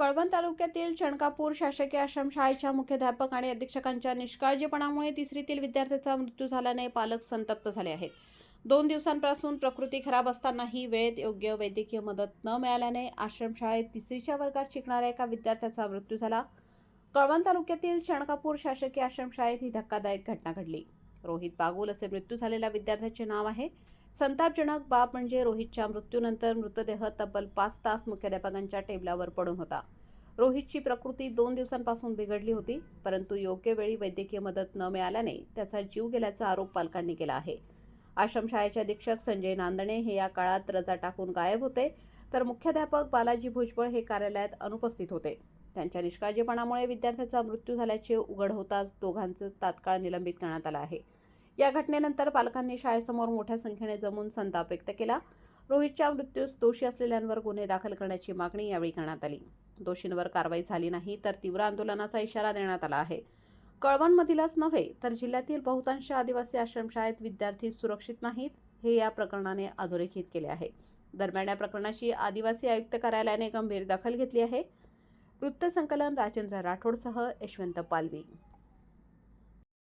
कळवण तालुक्यातील चणकापूर शासकीय आश्रमशाळेच्या मुख्याध्यापक आणि अधीक्षकांच्या निष्काळजीपणामुळे तिसरीतील विद्यार्थ्याचा मृत्यू झाल्याने पालक संतप्त झाले आहेत. दोन दिवसांपासून प्रकृती खराब असतानाही वेळेत योग्य वैद्यकीय मदत न मिळाल्याने आश्रमशाळेत तिसरीच्या वर्गात शिकणाऱ्या एका विद्यार्थ्याचा मृत्यू झाला. कळवण तालुक्यातील चणकापूर शासकीय आश्रमशाळेत ही धक्कादायक घटना घडली. रोहित बागुल असे मृत्यू झालेल्या विद्यार्थ्याचे नाव आहे. संतापजनक बाब म्हणजे रोहितच्या मृत्यूनंतर मृतदेह तब्बल पाच तास मुख्याध्यापकांच्या टेबलावर पडून होता. रोहितची प्रकृती दोन दिवसांपासून बिघडली होती परंतु योग्य वेळी वैद्यकीय मदत न मिळाल्याने त्याचा जीव गेल्याचा आरोप पालकांनी केला आहे. आश्रमशाळेचे अधीक्षक संजय नांदणे हे या काळात रजा टाकून गायब होते तर मुख्याध्यापक बालाजी भुजबळ हे कार्यालयात अनुपस्थित होते. त्यांच्या निष्काळजीपणामुळे विद्यार्थ्याचा मृत्यू झाल्याचे उघड होताच दोघांचं तात्काळ निलंबित करण्यात आलं आहे. या घटनेनंतर पालकांनी शाळेसमोर मोठ्या संख्येने जमून संताप व्यक्त केला. रोहितच्या मृत्यूस दोषी असलेल्यांवर गुन्हे दाखल करण्याची मागणी यावेळी करण्यात आली. दोषींवर कारवाई झाली नाही तर तीव्र आंदोलनाचा इशारा देण्यात आला आहे. कळवणमधीलच नव्हे तर जिल्ह्यातील बहुतांश आदिवासी आश्रमशाळेत विद्यार्थी सुरक्षित नाहीत हे या प्रकरणाने अधोरेखित केले आहे. दरम्यान या प्रकरणाची आदिवासी आयुक्त कार्यालयाने गंभीर दखल घेतली आहे. वृत्तसंकलन राजेंद्र राठोडसह यशवंत पालवी.